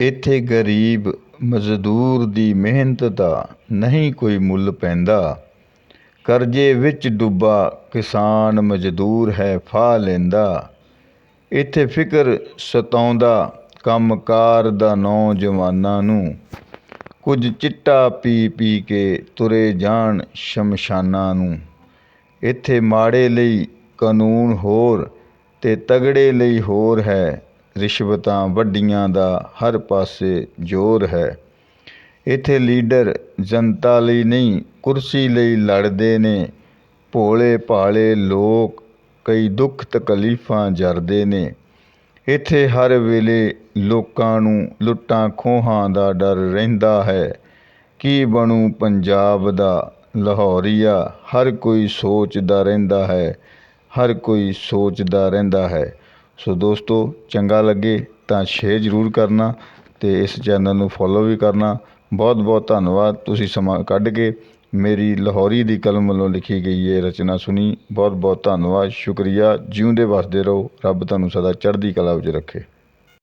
ਇੱਥੇ ਗਰੀਬ ਮਜ਼ਦੂਰ ਦੀ ਮਿਹਨਤ ਦਾ ਨਹੀਂ ਕੋਈ ਮੁੱਲ ਪੈਂਦਾ। ਕਰਜ਼ੇ ਵਿੱਚ ਡੁੱਬਾ ਕਿਸਾਨ ਮਜ਼ਦੂਰ ਹੈ, ਫਾਹ ਲੈਂਦਾ। ਇੱਥੇ ਫਿਕਰ ਸਤਾਉਂਦਾ ਕੰਮਕਾਰ ਦਾ ਨੌਜਵਾਨਾਂ ਨੂੰ। ਕੁਝ ਚਿੱਟਾ ਪੀ ਪੀ ਕੇ ਤੁਰੇ ਜਾਣ ਸ਼ਮਸ਼ਾਨਾਂ ਨੂੰ। ਇੱਥੇ ਮਾੜੇ ਲਈ ਕਾਨੂੰਨ ਹੋਰ ਤੇ ਤਗੜੇ ਲਈ ਹੋਰ ਹੈ। ਰਿਸ਼ਵਤਾਂ ਵੱਡੀਆਂ ਦਾ ਹਰ ਪਾਸੇ ਜ਼ੋਰ ਹੈ। ਇੱਥੇ ਲੀਡਰ ਜਨਤਾ ਲਈ ਨਹੀਂ, ਕੁਰਸੀ ਲਈ ਲੜਦੇ ਨੇ। ਭੋਲੇ ਭਾਲੇ ਲੋਕ ਕਈ ਦੁੱਖ ਤਕਲੀਫਾਂ ਜਰਦੇ ਨੇ। ਇੱਥੇ ਹਰ ਵੇਲੇ ਲੋਕਾਂ ਨੂੰ ਲੁੱਟਾਂ ਖੋਹਾਂ ਦਾ ਡਰ ਰਹਿੰਦਾ ਹੈ। ਕੀ ਬਣੂ ਪੰਜਾਬ ਦਾ ਲਾਹੌਰੀਆ? ਹਰ ਕੋਈ ਸੋਚਦਾ ਰਹਿੰਦਾ ਹੈ, ਹਰ ਕੋਈ ਸੋਚਦਾ ਰਹਿੰਦਾ ਹੈ। ਸੋ ਦੋਸਤੋ, ਚੰਗਾ ਲੱਗੇ ਤਾਂ ਸ਼ੇਅਰ ਜ਼ਰੂਰ ਕਰਨਾ ਅਤੇ ਇਸ ਚੈਨਲ ਨੂੰ ਫੋਲੋ ਵੀ ਕਰਨਾ। ਬਹੁਤ ਬਹੁਤ ਧੰਨਵਾਦ। ਤੁਸੀਂ ਸਮਾਂ ਕੱਢ ਕੇ ਮੇਰੀ ਲਾਹੌਰੀ ਦੀ ਕਲਮ ਵੱਲੋਂ ਲਿਖੀ ਗਈ ਇਹ ਰਚਨਾ ਸੁਣੀ। ਬਹੁਤ ਬਹੁਤ ਧੰਨਵਾਦ। ਸ਼ੁਕਰੀਆ। ਜਿਉਂਦੇ ਵਸਦੇ ਰਹੋ। ਰੱਬ ਤੁਹਾਨੂੰ ਸਦਾ ਚੜ੍ਹਦੀ ਕਲਾ ਵਿੱਚ ਰੱਖੇ।